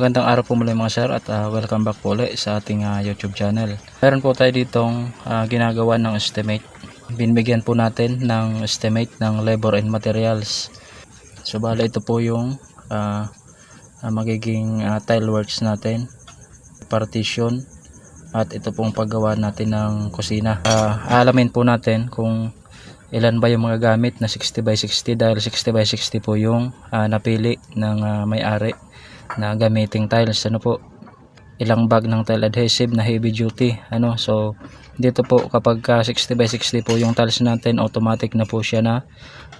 Magandang araw po muli mga sir at ah, welcome back po ulit sa ating ah, YouTube channel. Meron po tayo ditong ah, ginagawa ng estimate. Binibigyan po natin ng estimate ng labor and materials. So bala ito po yung ah, magiging ah, tile works natin, partition at ito pong paggawa natin ng kusina. Ah, alamin po natin kung ilan ba yung mga gamit na 60 by 60 dahil 60 by 60 po yung ah, napili ng ah, may-ari na gamiting tiles. Ano po ilang bag ng tile adhesive na heavy duty. Ano so dito po kapag ka 60 by 60 po yung tiles natin automatic na po siya na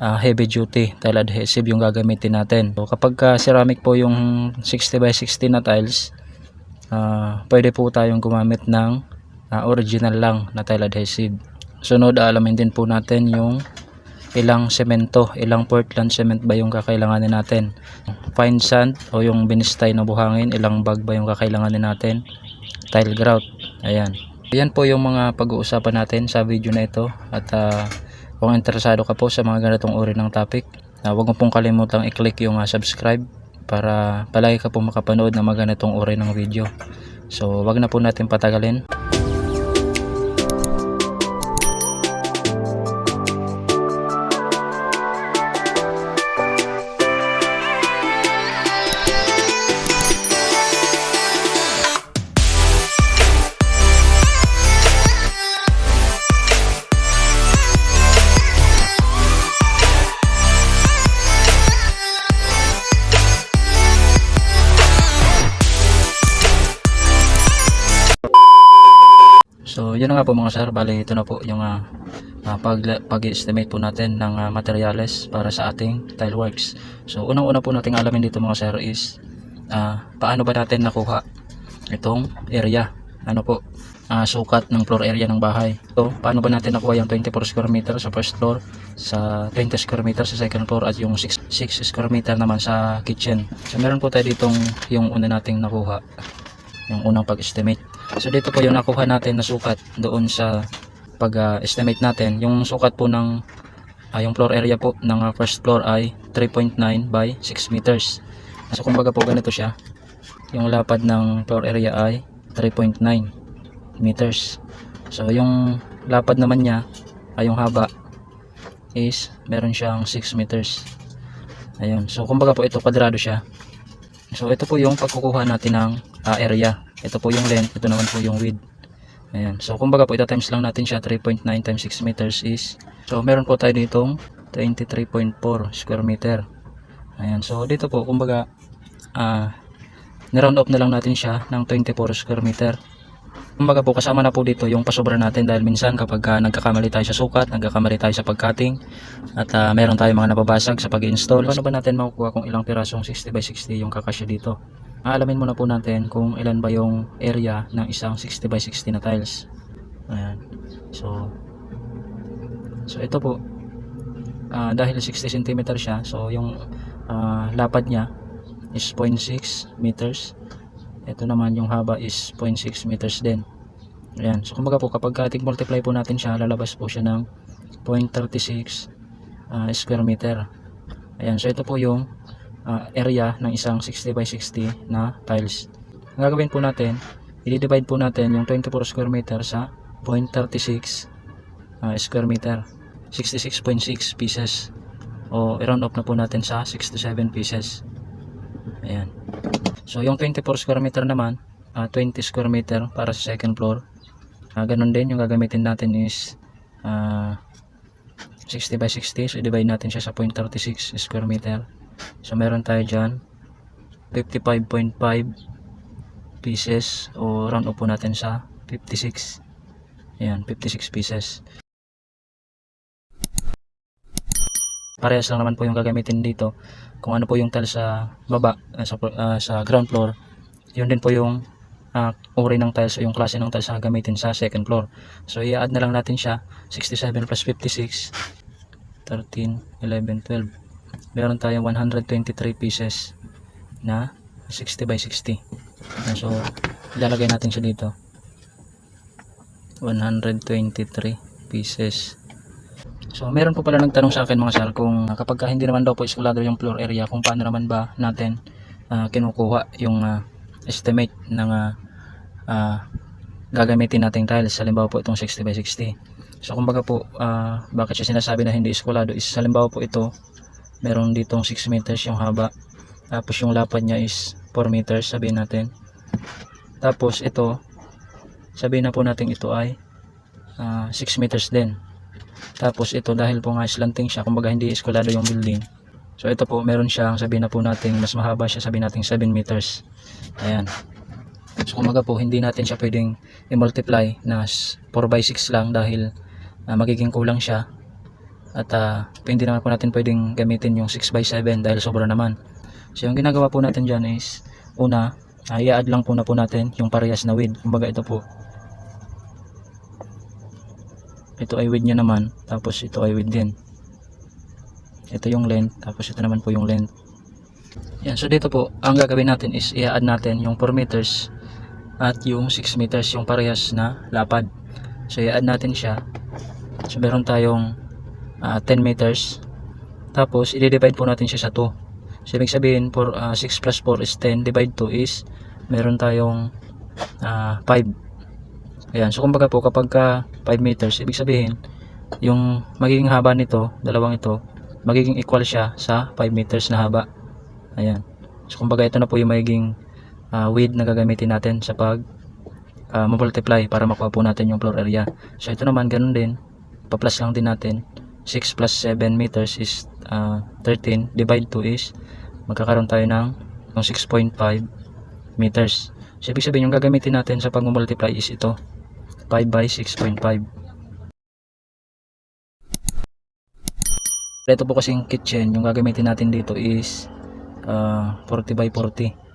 ah, heavy duty tile adhesive yung gagamitin natin. So kapag ka ceramic po yung 60 by 60 na tiles ah, pwede po tayong gumamit ng ah, original lang na tile adhesive. Sunod alamin din po natin yung ilang semento, ilang Portland cement ba yung kakailanganin natin. Fine sand o yung binistay na buhangin, ilang bag ba yung kakailanganin natin. Tile grout, ayan. Yan po yung mga pag-uusapan natin sa video na ito at ah, kung interesado ka po sa mga ganitong uri ng topic, uh, huwag mo pong kalimutang i-click yung ah, subscribe para palagi ka po makapanood ng mga ganitong uri ng video. So, wag na po natin patagalin. Nga po mga sir. Bali, ito na po yung pag, pag-estimate po natin ng ah, materials para sa ating tile works. So, unang-una po nating alamin dito mga sir is ah, paano ba natin nakuha itong area. Ano po, ah, sukat ng floor area ng bahay. So, paano ba natin nakuha yung 24 square meter sa first floor, sa 20 square meter sa second floor, at yung 6, 6 square meter naman sa kitchen. So, meron po tayo ditong yung una nating nakuha, yung unang pag-estimate. So dito po yung nakuha natin na sukat doon sa pag-estimate natin. Yung sukat po ng ah, yung floor area po ng ah, first floor ay 3.9 by 6 meters. So kumbaga po ganito siya. Yung lapad ng floor area ay 3.9 meters. So yung lapad naman niya ay yung haba is meron siyang 6 meters. Ayun. So kumbaga po ito kwadrado siya. So ito po yung pagkukuha natin ng ah, area. Ito po yung length, ito naman po yung width. Ayan. So kumbaga po ito times lang natin siya 3.9 times 6 meters is so meron po tayo ditong 23.4 square meter. Ayan. So dito po kumbaga ah niround off na lang natin siya ng 24 square meter. Kumbaga po kasama na po dito yung pasobra natin dahil minsan kapag ah, nagkakamali tayo sa sukat, nagkakamali tayo sa pagcutting at ah, meron tayong mga nababasag sa pag-install. Paano ba natin makukuha kung ilang pirasong 60 by 60 yung kakasya dito? Aalamin muna po natin kung ilan ba yung area ng isang 60 by 60 na tiles. Ayan. So, so ito po, ah, dahil 60 cm siya, so yung ah, lapad niya is 0.6 meters. Ito naman yung haba is 0.6 meters din. Ayan. So, kumbaga po, kapag multiply po natin siya, lalabas po siya ng 0.36 ah, square meter. Ayan. So, ito po yung ah, area ng isang 60 by 60 na tiles. Ang gagawin po natin, i-divide po natin yung 24 square meter sa 0.36 ah, square meter. 66.6 pieces. O i-round up na po natin sa 67 pieces. Ayan. So yung 24 square meter naman, ah, 20 square meter para sa second floor. Ah, ganun din yung gagamitin natin is ah, 60 by 60. So i-divide natin siya sa 0.36 square meter. So meron tayo dyan 55.5 pieces o round up po natin sa 56. Ayan, 56 pieces. Parehas lang naman po yung gagamitin dito. Kung ano po yung tile sa baba, ah, sa, ah, sa ground floor, yun din po yung ah, uri ng tiles o yung klase ng tiles na gagamitin sa second floor. So i-add na lang natin siya 67 plus 56 13, 11, 12 meron tayong 123 pieces na 60 by 60 Ayan, so ilalagay natin siya dito. 123 pieces. So meron po pala nagtanong sa akin mga sir kung kapag ka hindi naman daw po iskulado yung floor area kung paano naman ba natin ah, kinukuha yung ah, estimate ng ah, ah, gagamitin nating tiles. Halimbawa po itong 60 by 60 so kumbaga po ah, bakit siya sinasabi na hindi eskulado is halimbawa po ito meron ditong 6 meters yung haba. Tapos yung lapad niya is 4 meters sabihin natin. Tapos ito sabihin na po natin ito ay ah, 6 meters din. Tapos ito dahil po nga slanting siya kumbaga hindi eskulado yung building. So ito po meron siyang sabihin na po natin mas mahaba siya sabihin natin 7 meters. Ayan. So kumbaga po hindi natin siya pwedeng i-multiply na 4 by 6 lang dahil ah, magiging kulang siya at ah, hindi naman po natin pwedeng gamitin yung 6 by 7 dahil sobra naman. So yung ginagawa po natin dyan is una uh, i-add lang po na po natin yung parehas na width kumbaga ito po. Ito ay width niya naman tapos ito ay width din. Ito yung length tapos ito naman po yung length. Yan so dito po ang gagawin natin is i-add natin yung 4 meters at yung 6 meters yung parehas na lapad. So i-add natin siya. So meron tayong ah, 10 meters tapos i-divide po natin siya sa 2 so ibig sabihin for, ah, 6 plus 4 is 10 divide 2 is meron tayong ah, 5 Ayan, so kumbaga po kapag ka 5 meters, ibig sabihin, yung magiging haba nito, dalawang ito, magiging equal siya sa 5 meters na haba. Ayan. So kumbaga ito na po yung magiging ah, width na gagamitin natin sa pag ah, multiply para makuha po natin yung floor area. So ito naman ganun din, pa-plus lang din natin. 6 plus 7 meters is ah, 13, divide 2 is magkakaroon tayo ng, ng 6.5 meters. So ibig sabihin yung gagamitin natin sa pag-multiply is ito. 5 by 6.5 ito po kasing kitchen yung gagamitin natin dito is ah, 40 by 40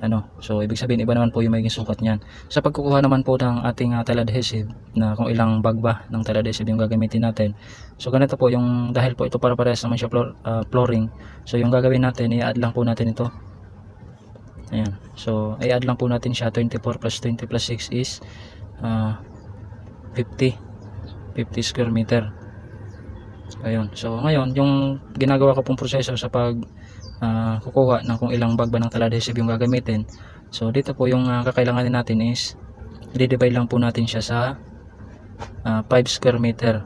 ano? So ibig sabihin iba naman po yung magiging sukat niyan. Sa pagkukuha naman po ng ating uh, tile adhesive na kung ilang bag ba ng tile adhesive yung gagamitin natin. So ganito po yung dahil po ito para parehas naman siya floor, ah, flooring. So yung gagawin natin i-add lang po natin ito. Ayan. So i-add lang po natin siya. 24 plus 20 plus 6 is ah 50 50 square meter ayun. So ngayon yung ginagawa ko pong proseso sa pag ah, kukuha ng kung ilang bag ba ng tile adhesive yung gagamitin. So dito po yung ah, kakailanganin natin is i-divide lang po natin siya sa ah, 5 square meter.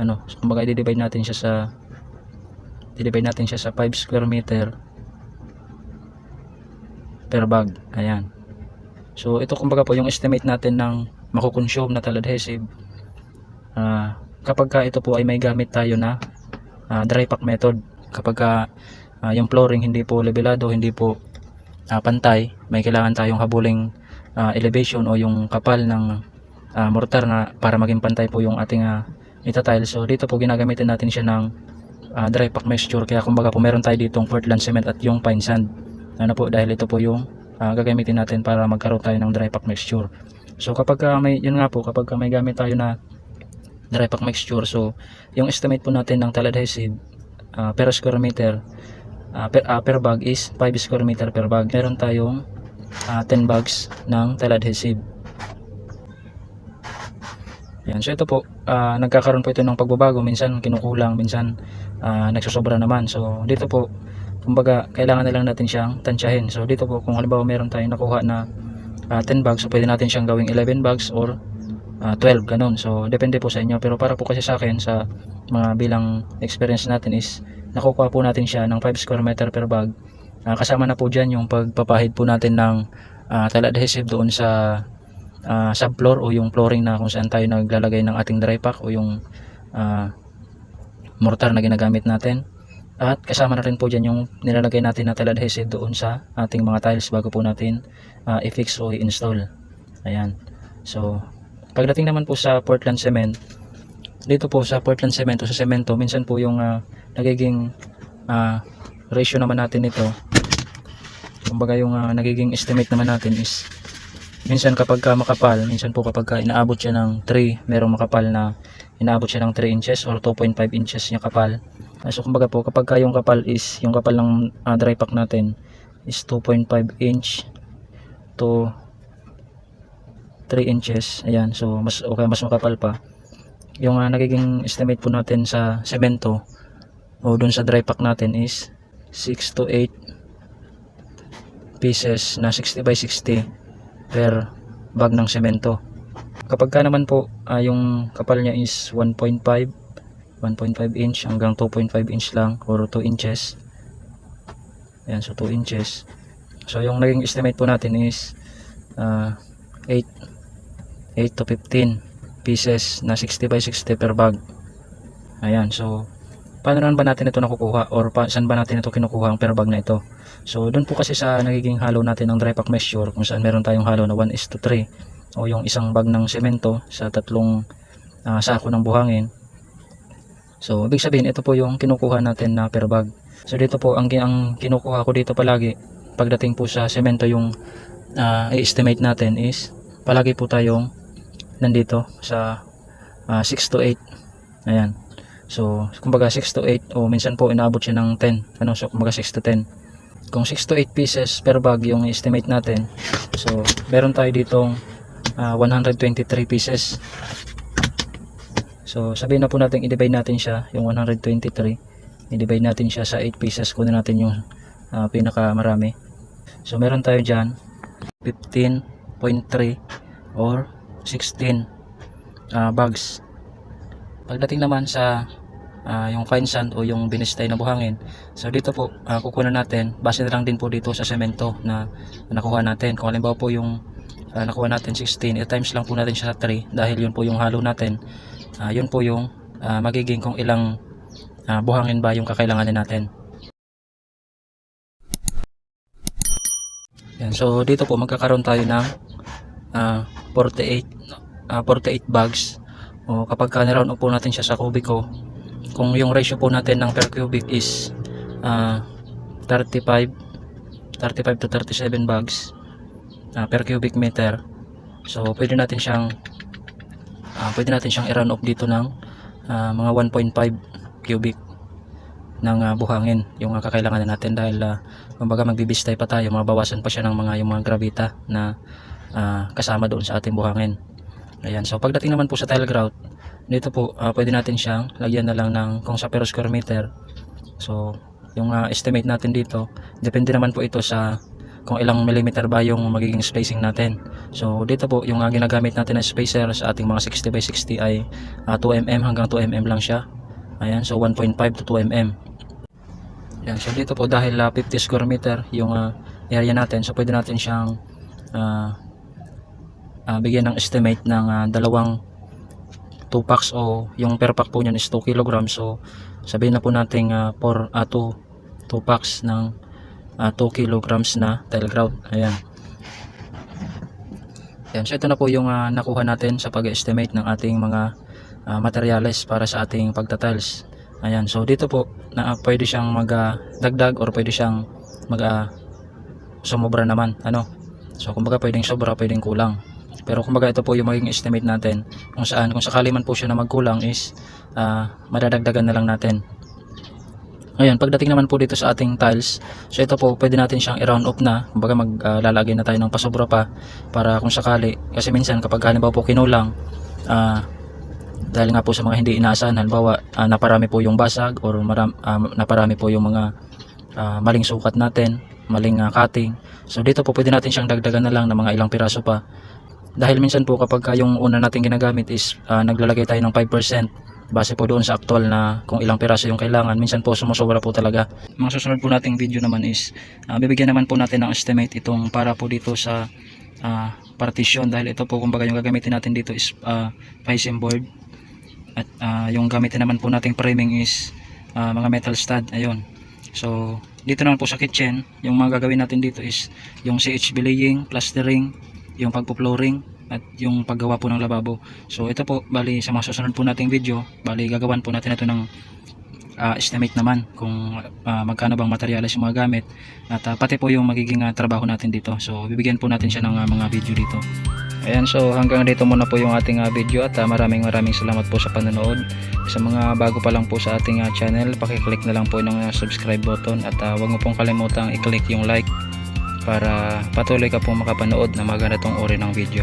Ano so kumbaga i-divide natin siya sa i-divide natin siya sa 5 square meter per bag. Ayan. So ito kumbaga po yung estimate natin ng makukonsume na tile adhesive. Ah, kapag ka ito po ay may gamit tayo na ah, dry pack method. Kapag ka ah, yung flooring hindi po levelado, hindi po ah, pantay, may kailangan tayong habuling ah, elevation o yung kapal ng ah, mortar na para maging pantay po yung ating uh, itatile. So dito po ginagamitin natin siya ng ah, dry pack mixture. Kaya kumbaga po meron tayo ditong Portland cement at yung pine sand. Ano po dahil ito po yung ah, gagamitin natin para magkaroon tayo ng dry pack mixture. So kapag ka may yun nga po kapag ka may gamit tayo na dry pack mixture so yung estimate po natin ng tile adhesive ah, per square meter ah, per, ah, per bag is 5 square meter per bag. Meron tayong ah, 10 bags ng tile adhesive. Yan. So ito po, ah, nagkakaroon po ito ng pagbabago. Minsan kinukulang, minsan ah, nagsosobra naman. So dito po, kumbaga kailangan na lang natin siyang tansyahin. So dito po, kung halimbawa meron tayong nakuha na ah, 10 bags, so pwede natin siyang gawing 11 bags or ah, 12, ganun. So depende po sa inyo. Pero para po kasi sa akin, sa mga bilang experience natin is, nakukuha po natin siya ng 5 square meter per bag. Ah, kasama na po dyan yung pagpapahid po natin ng ah, tile adhesive doon sa uh, subfloor o yung flooring na kung saan tayo naglalagay ng ating dry pack o yung ah, mortar na ginagamit natin at kasama na rin po dyan yung nilalagay natin na tile adhesive doon sa ating mga tiles bago po natin ah, i-fix o i-install ayan so pagdating naman po sa Portland cement dito po sa Portland cement o sa semento minsan po yung ah, nagiging ah, ratio naman natin ito kumbaga yung ah, nagiging estimate naman natin is minsan kapag ka makapal, minsan po kapag ka inaabot siya ng 3, merong makapal na inaabot siya ng 3 inches or 2.5 inches yung kapal. So kumbaga po kapag ka yung kapal is, yung kapal ng ah, dry pack natin is 2.5 inch to 3 inches. Ayan, so mas okay, mas makapal pa. Yung ah, nagiging estimate po natin sa semento o dun sa dry pack natin is 6 to 8 pieces na 60 by 60 per bag ng semento. Kapag ka naman po ah, yung kapal niya is 1.5 1.5 inch hanggang 2.5 inch lang or 2 inches. Ayan, so 2 inches. So yung naging estimate po natin is ah, 8 8 to 15 pieces na 60 by 60 per bag. Ayan, so paano naman ba natin ito nakukuha or pa, saan ba natin ito kinukuha ang per bag na ito? So doon po kasi sa nagiging halo natin ng dry pack measure kung saan meron tayong halo na 1 is to 3 o yung isang bag ng semento sa tatlong ah, sako ng buhangin. So ibig sabihin ito po yung kinukuha natin na per bag. So dito po ang, ang kinukuha ko dito palagi pagdating po sa semento yung ah, i-estimate natin is palagi po tayong nandito sa ah, 6 to 8 ayan. So kumbaga 6 to 8 o minsan po inaabot siya ng 10 ano so kumbaga 6 to 10 kung 6 to 8 pieces per bag yung estimate natin so meron tayo ditong ah, 123 pieces. So sabihin na po natin i-divide natin siya yung 123 i-divide natin siya sa 8 pieces kunin natin yung ah, pinaka marami so meron tayo dyan 15.3 or 16 ah, bags. Pagdating naman sa ah, yung fine sand o yung binistay na buhangin, so dito po ah, kukunan natin, base na lang din po dito sa semento na, na nakuha natin. Kung halimbawa po yung ah, nakuha natin 16, i-times lang po natin siya sa 3 dahil yun po yung halo natin. Ah, yun po yung ah, magiging kung ilang ah, buhangin ba yung kakailanganin natin. Yan, so dito po magkakaroon tayo ng ah, 48 ah, 48 bags. O kapag ka niround up po natin siya sa kubiko kung yung ratio po natin ng per cubic is ah, 35 35 to 37 bags ah, per cubic meter. So pwede natin siyang ah, pwede natin siyang i-round up dito ng ah, mga 1.5 cubic ng ah, buhangin yung uh, kakailangan natin dahil uh, kumbaga magbibistay pa tayo mabawasan pa siya ng mga yung mga gravita na ah, kasama doon sa ating buhangin. Ayan. So pagdating naman po sa tile grout dito po ah, pwede natin siyang lagyan na lang ng kung sa per square meter. So yung ah, estimate natin dito depende naman po ito sa kung ilang millimeter ba yung magiging spacing natin. So dito po yung ah, ginagamit natin na spacer sa ating mga 60 by 60 ay ah, 2mm hanggang 2mm lang siya. Ayan. So 1.5 to 2mm yan, so dito po dahil ah, 50 square meter yung ah, area natin, so pwede natin siyang ah, ah, bigyan ng estimate ng ah, dalawang 2 packs o yung per pack po niyan is 2 kg. So sabihin na po natin 4 uh, 2 2 packs ng ah, 2 kg na tile grout. Ayan. Yan, so ito na po yung ah, nakuha natin sa pag-estimate ng ating mga ah, materyales para sa ating pagtatiles. Ayan, so dito po na ah, pwede siyang magdagdag or pwede siyang mag ah, sumobra naman, ano. So kumbaga pwedeng sobra, pwedeng kulang. Pero kumbaga ito po yung magiging estimate natin kung saan kung sakali man po siya na magkulang is ah, madadagdagan na lang natin. Ngayon, pagdating naman po dito sa ating tiles, so ito po, pwede natin siyang i-round up na, kumbaga maglalagay na tayo ng pasobra pa para kung sakali, kasi minsan kapag halimbawa po kinulang, ah, dahil nga po sa mga hindi inaasahan, halimbawa ah, naparami po yung basag or maram, ah, naparami po yung mga ah, maling sukat natin, maling ah, cutting. So dito po pwede natin siyang dagdagan na lang ng mga ilang piraso pa. Dahil minsan po kapag ka yung una natin ginagamit is ah, naglalagay tayo ng 5% base po doon sa actual na kung ilang piraso yung kailangan minsan po sumusobra po talaga. Mga susunod po nating video naman is ah, bibigyan naman po natin ng estimate itong para po dito sa ah, partition. Dahil ito po kumbaga yung gagamitin natin dito is uh, pisum board. At ah, yung gamitin naman po nating framing is ah, mga metal stud. Ayun. So dito naman po sa kitchen yung mga gagawin natin dito is yung CH belaying, plastering yung pagpo-flooring at yung paggawa po ng lababo. So ito po bali sa mga susunod po nating video bali gagawan po natin ito ng ah, estimate naman kung ah, magkano bang materyales yung mga gamit at ah, pati po yung magiging ah, trabaho natin dito. So bibigyan po natin siya ng ah, mga video dito. Ayan so hanggang dito muna po yung ating ah, video at ah, maraming maraming salamat po sa panonood. Sa mga bago pa lang po sa ating ah, channel pakiclick na lang po ng ah, subscribe button at ah, huwag mo pong kalimutang i-click yung like para patuloy ka pong makapanood na mga ganitong uri ng video